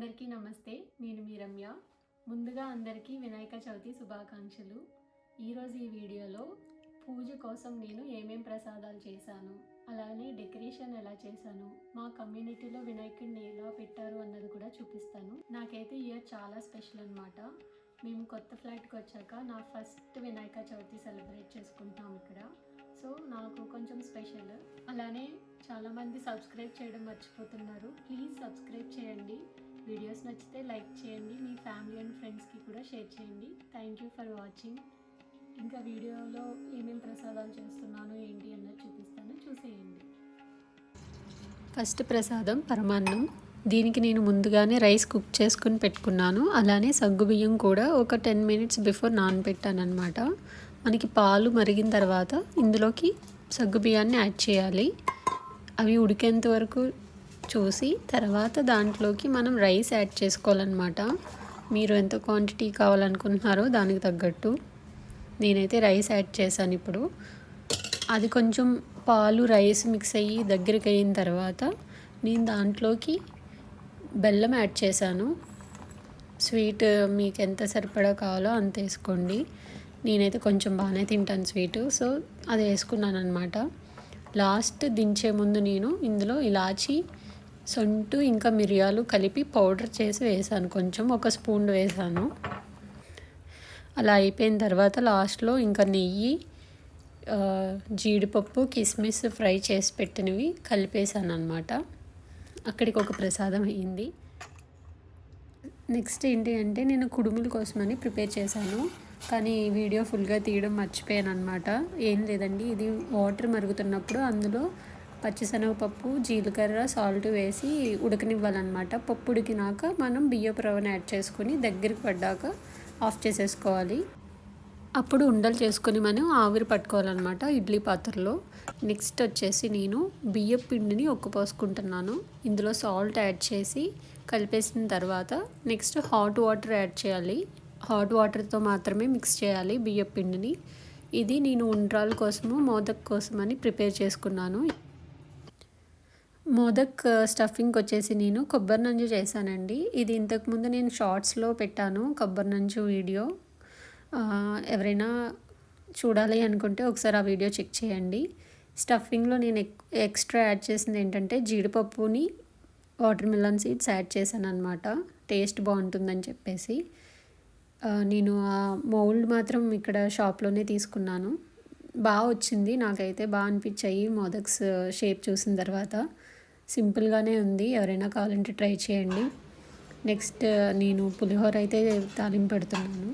అందరికీ నమస్తే నేను మీ రమ్య. ముందుగా అందరికీ వినాయక చవితి శుభాకాంక్షలు. ఈరోజు ఈ వీడియోలో పూజ కోసం నేను ఏమేం ప్రసాదాలు చేశాను అలానే డెకరేషన్ ఎలా చేశాను మా కమ్యూనిటీలో వినాయకుడిని ఎలా పెట్టారు అన్నది కూడా చూపిస్తాను. నాకైతే ఇయర్ చాలా స్పెషల్ అనమాట మేము కొత్త ఫ్లాట్కి వచ్చాక నా ఫస్ట్ వినాయక చవితి సెలబ్రేట్ చేసుకుంటాం ఇక్కడ. సో నాకు కొంచెం స్పెషల్. అలానే చాలామంది సబ్స్క్రైబ్ చేయడం మర్చిపోతున్నారు. ప్లీజ్ సబ్స్క్రైబ్ చేయండి. వీడియోస్ నచ్చితే లైక్ చేయండి మీ ఫ్యామిలీ అండ్ ఫ్రెండ్స్కి కూడా షేర్ చేయండి. థ్యాంక్ యూ ఫర్ వాచింగ్ ఇంకా వీడియోలో ఏమేమి ప్రసాదాలు చేస్తున్నాను ఏంటి అన్నది చూపిస్తాను. చూసేయండి. ఫస్ట్ ప్రసాదం పరమాన్నం. దీనికి నేను ముందుగానే రైస్ కుక్ చేసుకుని పెట్టుకున్నాను. అలానే సగ్గుబియ్యం కూడా ఒక టెన్ మినిట్స్ బిఫోర్ నానబెట్టాను అనమాట మనకి పాలు మరిగిన తర్వాత ఇందులోకి సగ్గుబియ్యాన్ని యాడ్ చేయాలి. అవి ఉడికేంత వరకు చూసి తర్వాత దాంట్లోకి మనం రైస్ యాడ్ చేసుకోవాలన్నమాట. మీరు ఎంత క్వాంటిటీ కావాలనుకుంటున్నారో దానికి తగ్గట్టు. నేనైతే రైస్ యాడ్ చేశాను ఇప్పుడు. అది కొంచెం పాలు రైస్ మిక్స్ అయ్యి దగ్గరికి అయిన తర్వాత నేను దాంట్లోకి బెల్లం యాడ్ చేశాను. స్వీట్ మీకు ఎంత సరిపడా కావాలో అంత వేసుకోండి. నేనైతే కొంచెం బాగానే తింటాను స్వీట్ సో అది వేసుకున్నాను అనమాట లాస్ట్ దించే ముందు నేను ఇందులో ఇలాచి సొంటు ఇంకా మిరియాలు కలిపి పౌడర్ చేసి వేసాను. కొంచెం ఒక స్పూన్ వేసాను. అలా అయిపోయిన తర్వాత లాస్ట్లో ఇంకా నెయ్యి జీడిపప్పు కిస్మిస్ ఫ్రై చేసి పెట్టినవి కలిపేసాను అనమాట అక్కడికి ఒక ప్రసాదం అయ్యింది. నెక్స్ట్ ఏంటి అంటే నేను కుడుముల కోసమని ప్రిపేర్ చేశాను. కానీ ఈ వీడియో ఫుల్గా తీయడం మర్చిపోయాను అనమాట ఏం లేదండి ఇది వాటర్ మరుగుతున్నప్పుడు అందులో పచ్చిశనగపప్పు జీలకర్ర సాల్ట్ వేసి ఉడకనివ్వాలన్నమాట. పప్పు ఉడికినాక మనం బియ్యపు రవ్వను యాడ్ చేసుకొని దగ్గరికి పడ్డాక ఆఫ్ చేసేసుకోవాలి. అప్పుడు ఉండలు చేసుకొని మనం ఆవిరి పట్టుకోవాలన్నమాట ఇడ్లీ పాత్రలో. నెక్స్ట్ వచ్చేసి నేను బియ్యం పిండిని ఒక్కపోసుకుంటున్నాను ఇందులో సాల్ట్ యాడ్ చేసి కలిపేసిన తర్వాత నెక్స్ట్ హాట్ వాటర్ యాడ్ చేయాలి. హాట్ వాటర్తో మాత్రమే మిక్స్ చేయాలి బియ్యం పిండిని. ఇది నేను ఉండ్రాల కోసము మోదక్ కోసం అని ప్రిపేర్ చేసుకున్నాను. మోదక్ స్టఫింగ్ వచ్చేసి నేను కొబ్బరి నంజు చేశానండి. ఇది ఇంతకుముందు నేను షార్ట్స్లో పెట్టాను కొబ్బరి నంజు వీడియో. ఎవరైనా చూడాలి అనుకుంటే ఒకసారి ఆ వీడియో చెక్ చేయండి. స్టఫింగ్లో నేను ఎక్- ఎక్స్ట్రా యాడ్ చేసింది ఏంటంటే జీడిపప్పుని వాటర్ మిలన్ సీడ్స్ యాడ్ చేశాను అనమాట టేస్ట్ బాగుంటుందని చెప్పేసి. నేను ఆ మౌల్డ్ మాత్రం ఇక్కడ షాప్లోనే తీసుకున్నాను. బాగా వచ్చింది. నాకైతే బాగా అనిపించాయి మోదక్స్ షేప్ చూసిన తర్వాత. సింపుల్గానే ఉంది. ఎవరైనా కావాలంటే ట్రై చేయండి. నెక్స్ట్ నేను పులిహోర అయితే తాలింపు పెడుతున్నాను.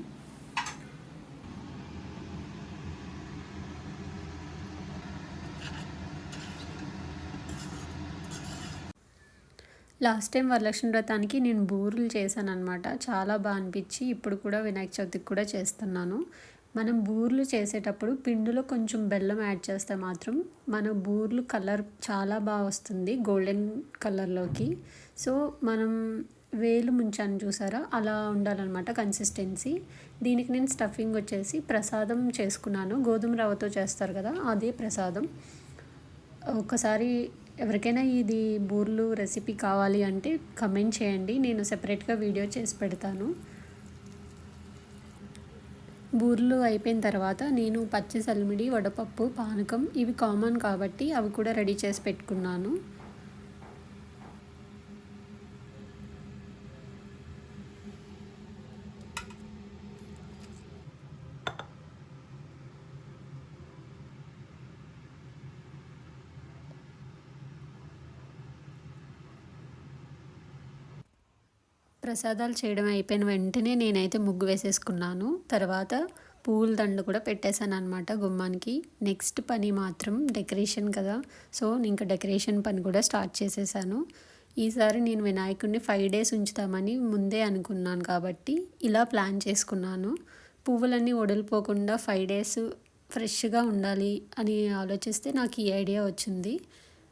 లాస్ట్ టైం వరలక్ష్మి వ్రతానికి నేను బూరెలు చేశాను అనమాట చాలా బాగా అనిపించి ఇప్పుడు కూడా వినాయక చవితికి కూడా చేస్తున్నాను. మనం బూర్లు చేసేటప్పుడు పిండిలో కొంచెం బెల్లం యాడ్ చేస్తే మాత్రం మన బూర్లు కలర్ చాలా బాగా వస్తుంది గోల్డెన్ కలర్లోకి. సో మనం వేలు ముంచాను చూసారా? అలా ఉండాలన్నమాట కన్సిస్టెన్సీ. దీనికి నేను స్టఫింగ్ వచ్చేసి ప్రసాదం చేసుకున్నాను. గోధుమ రవ్వతో చేస్తారు కదా అదే ప్రసాదం. ఒకసారి ఎవరికైనా ఇది బూర్లు రెసిపీ కావాలి అంటే కమెంట్ చేయండి. నేను సెపరేట్గా వీడియో చేసి పెడతాను. బూర్లు అయిపోయిన తర్వాత నేను పచ్చి సల్మిడి వడపప్పు పానకం ఇవి కామన్ కాబట్టి అవి కూడా రెడీ చేసి పెట్టుకున్నాను. ప్రసాదాలు చేయడం అయిపోయిన వెంటనే నేనైతే ముగ్గు వేసేసుకున్నాను. తర్వాత పూల దండ కూడా పెట్టేశాను అనమాట గుమ్మానికి. నెక్స్ట్ పని మాత్రం డెకరేషన్ కదా. సో ఇంకా డెకరేషన్ పని కూడా స్టార్ట్ చేసేసాను. ఈసారి నేను వినాయకుడిని ఫైవ్ డేస్ ఉంచుతామని ముందే అనుకున్నాను కాబట్టి ఇలా ప్లాన్ చేసుకున్నాను. పువ్వులన్నీ వదిలిపోకుండా ఫైవ్ డేస్ ఫ్రెష్గా ఉండాలి అని ఆలోచిస్తే నాకు ఈ ఐడియా వచ్చింది.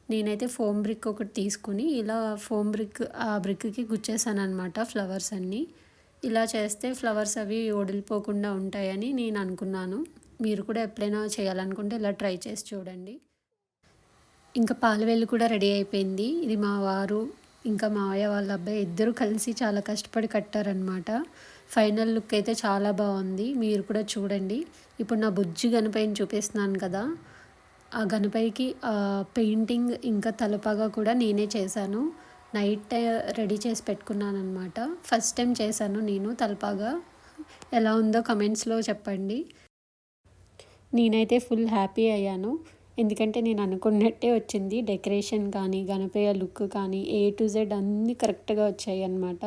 నేనైతే ఫోమ్ బ్రిక్ ఒకటి తీసుకుని ఇలా ఫోమ్ బ్రిక్ ఆ బ్రిక్కి గుచ్చేసాను అనమాట ఫ్లవర్స్ అన్నీ. ఇలా చేస్తే ఫ్లవర్స్ అవి వదిలిపోకుండా ఉంటాయని నేను అనుకున్నాను. మీరు కూడా ఎప్పుడైనా చేయాలనుకుంటే ఇలా ట్రై చేసి చూడండి. ఇంకా పాలవేలు కూడా రెడీ అయిపోయింది. ఇది మా వారు ఇంకా మావయ్య వాళ్ళ అబ్బాయి ఇద్దరు కలిసి చాలా కష్టపడి కట్టారనమాట ఫైనల్ లుక్ అయితే చాలా బాగుంది. మీరు కూడా చూడండి. ఇప్పుడు నా బుజ్జి కనిపోయిన చూపిస్తున్నాను కదా. ఆ గణపైకి పెయింటింగ్ ఇంకా తలపగా కూడా నేనే చేశాను. నైట్ రెడీ చేసి పెట్టుకున్నాను అనమాట ఫస్ట్ టైం చేశాను నేను తలపాగా. ఎలా ఉందో కమెంట్స్లో చెప్పండి. నేనైతే ఫుల్ హ్యాపీ అయ్యాను. ఎందుకంటే నేను అనుకున్నట్టే వచ్చింది. డెకరేషన్ కానీ గణపయ్య లుక్ కానీ ఏ టు జెడ్ అన్నీ కరెక్ట్గా వచ్చాయి అన్నమాట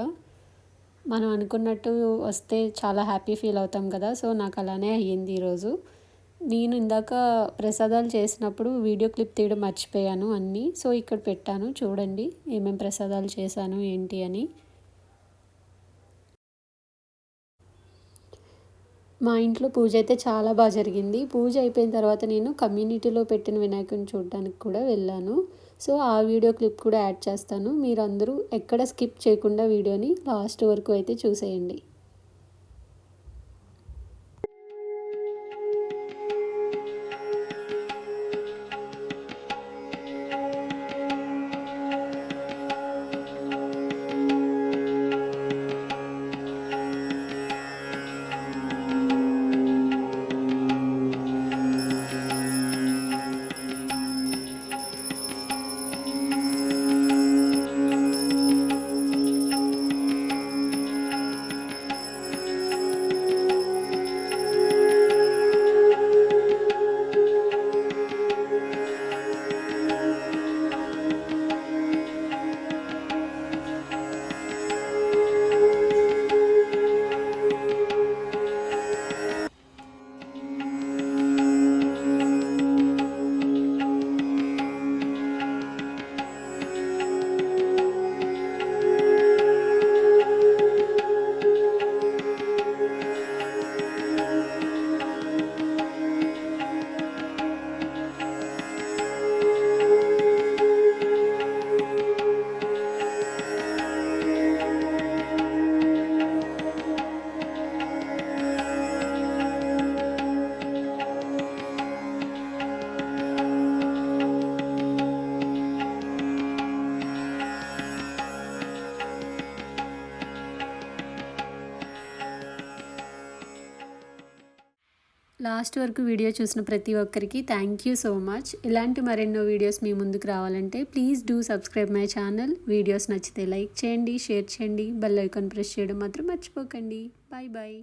మనం అనుకున్నట్టు వస్తే చాలా హ్యాపీ ఫీల్ అవుతాం కదా. సో నాకు అలానే అయ్యింది ఈరోజు. నేను ఇందాక ప్రసాదాలు చేసినప్పుడు వీడియో క్లిప్ తీయడం మర్చిపోయాను అన్నీ. సో ఇక్కడ పెట్టాను. చూడండి ఏమేం ప్రసాదాలు చేశాను ఏంటి అని. మా ఇంట్లో పూజ అయితే చాలా బాగా జరిగింది. పూజ అయిపోయిన తర్వాత నేను కమ్యూనిటీలో పెట్టిన వినాయకుని చూడడానికి కూడా వెళ్ళాను. సో ఆ వీడియో క్లిప్ కూడా యాడ్ చేస్తాను. మీరందరూ ఎక్కడ స్కిప్ చేయకుండా వీడియోని లాస్ట్ వరకు అయితే చూసేయండి. లాస్ట్ వరకు వీడియో చూసిన ప్రతి ఒక్కరికి థ్యాంక్ యూ సో మచ్. ఇలాంటి మరెన్నో వీడియోస్ మీ ముందుకు రావాలంటే please do subscribe my channel. Videos నచ్చితే లైక్ చేయండి షేర్ చేయండి బెల్ ఐకాన్ ప్రెస్ చేయడం మాత్రం మర్చిపోకండి. Bye bye